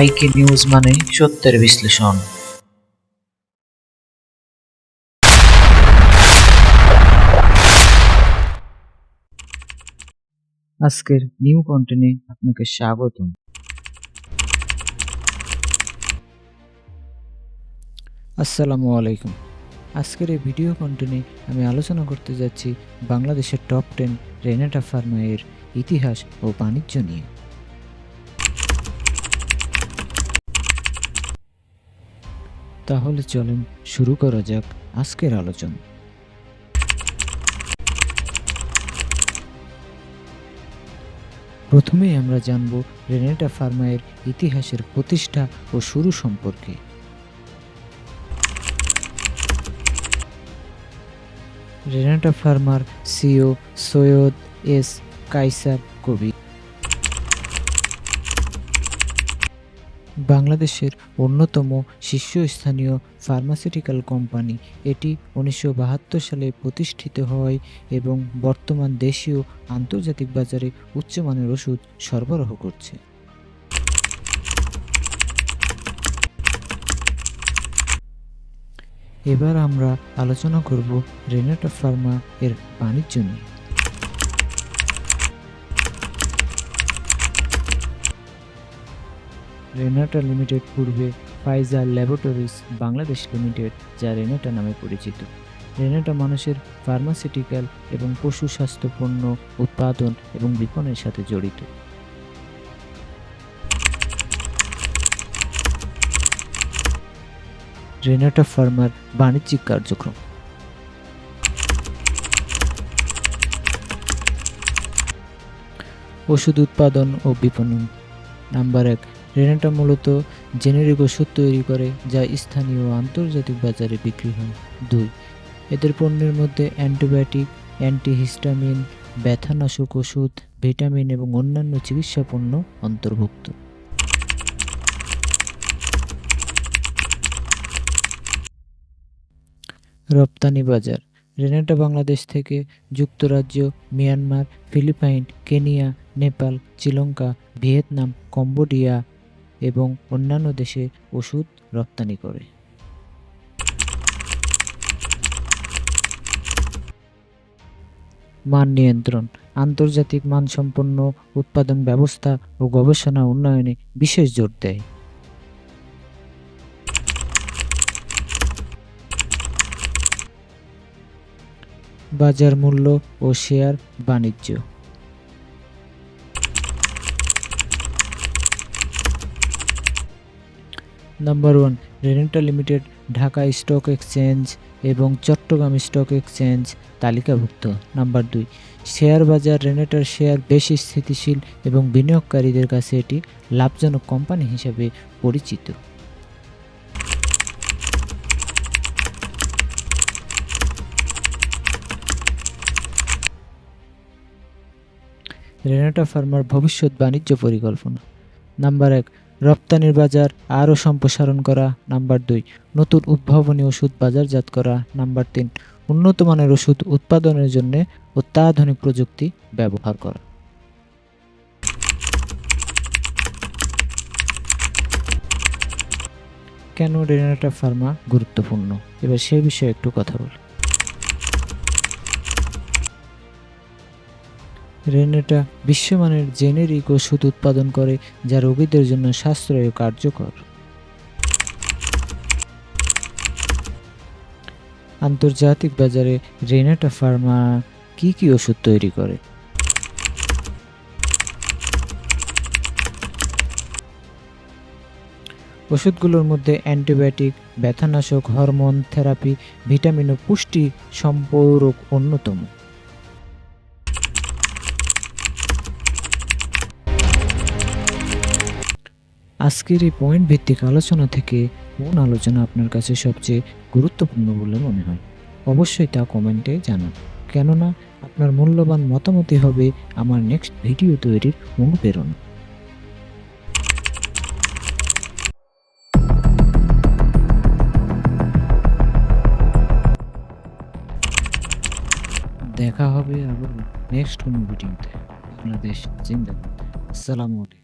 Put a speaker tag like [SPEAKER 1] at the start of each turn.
[SPEAKER 1] আইকে নিউজ মানে সত্যের বিশ্লেষণ। আজকের নিউ কন্টেন্টে আপনাকে স্বাগতম। আসসালামু আলাইকুম। আজকের এই ভিডিও কন্টেন্টে আমি আলোচনা করতে যাচ্ছি বাংলাদেশের টপ টেন রেনেটা ফার্মা এর ইতিহাস ও বাণিজ্য নিয়ে। তাহলে চলেন শুরু করা যাক আজকের আলোচনা। প্রথমেই আমরা জানব রেনেটা ফার্মায়ের ইতিহাসের প্রতিষ্ঠা ও শুরু সম্পর্কে। রেনেটা ফার্মার সিও সৈয়দ এস কাইসার কবি। বাংলাদেশের অন্যতম শীর্ষস্থানীয় ফার্মাসিউটিক্যাল কোম্পানি। এটি উনিশশো বাহাত্তর সালে প্রতিষ্ঠিত হয় এবং বর্তমান দেশীয় আন্তর্জাতিক বাজারে উচ্চমানের ওষুধ সরবরাহ করছে। এবার আমরা আলোচনা করব রেনাটা ফার্মা এর বাণিজ্য নিয়ে। রেনাটা লিমিটেড পূর্বে ফাইজার ল্যাবরেটরিজ বাংলাদেশ লিমিটেড, যা রেনাটা নামে পরিচিত। রেনাটা মানুষের ফার্মাসিউটিক্যাল এবং পশু স্বাস্থ্য পণ্য উৎপাদন এবং বিপণনের সাথে জড়িত। রেনাটা ফার্মার বাণিজ্যিক কার্যক্রম। ওষুধ উৎপাদন ও বিপণন। নাম্বার এক রেনাটা মূলত জেনেরিক ওষুধ তৈরি করে যা স্থানীয় ও আন্তর্জাতিক বাজারে বিক্রি হয়। দুই, এদের পণ্যের মধ্যে অ্যান্টিবায়োটিক, অ্যান্টিহিস্টামিন, ব্যথানাশক ওষুধ, ভিটামিন এবং অন্যান্য চিকিৎসা পণ্য অন্তর্ভুক্ত। রপ্তানি বাজার। রেনেটা বাংলাদেশ থেকে যুক্তরাজ্য, Myanmar, Philippines, Kenya, Nepal, Sri Lanka, Vietnam, Cambodia এবং অন্যান্য দেশে ওষুধ রপ্তানি করে। মান নিয়ন্ত্রণ, আন্তর্জাতিক মানসম্পন্ন উৎপাদন ব্যবস্থা ও গবেষণা উন্নয়নে বিশেষ জোর দেয়। বাজার মূল্য ও শেয়ার বাণিজ্য। Number one Renata limited Dhaka stock exchange এবং চট্টগ্রাম স্টক এক্সচেঞ্জ তালিকাভুক্ত। নাম্বার দুই শেয়ার বাজার রেনেটার শেয়ার বেশি স্থিতিশীল এবং বিনিয়োগকারীদের কাছে এটি লাভজনক কোম্পানি হিসেবে পরিচিত। রেনাটা ফার্মার ভবিষ্যৎ বাণিজ্য পরিকল্পনা। নাম্বার এক রপ্তানির বাজার আরও সম্প্রসারণ করা নাম্বার দুই। নতুন উদ্ভাবনী ওষুধ বাজারজাত করা নাম্বার তিন। উন্নত মানের ওষুধ উৎপাদনের জন্য অত্যাধুনিক প্রযুক্তি ব্যবহার করা। কেন রেনাটা ফার্মা গুরুত্বপূর্ণ? এবার সে বিষয়ে একটু কথা বলি। রেনেটা বিশ্বমানের জেনেরিক ওষুধ উৎপাদন করে, যা রোগীদের জন্য সাশ্রয় কার্যকর। আন্তর্জাতিক বাজারে রেনেটা ফার্মা কি কি ওষুধ তৈরি করে? ওষুধগুলোর মধ্যে অ্যান্টিবায়োটিক, ব্যথানাশক, হরমোন, থেরাপি, ভিটামিন ও পুষ্টি সম্পূরক অন্যতম। আজকের এই পয়েন্ট ভিত্তিক আলোচনা থেকে কোন আলোচনা আপনার কাছে সবচেয়ে গুরুত্বপূর্ণ বলে মনে হয়। অবশ্যই তা কমেন্টে জানান। কেননা, আপনার মূল্যবান মতামতই হবে আমার নেক্সট ভিডিও তৈরির অনুপ্রেরণা। দেখা হবে আবার নেক্সট কোনো ভিডিওতে বাংলাদেশ জিন্দাবাদ। আসসালামু আলাইকুম।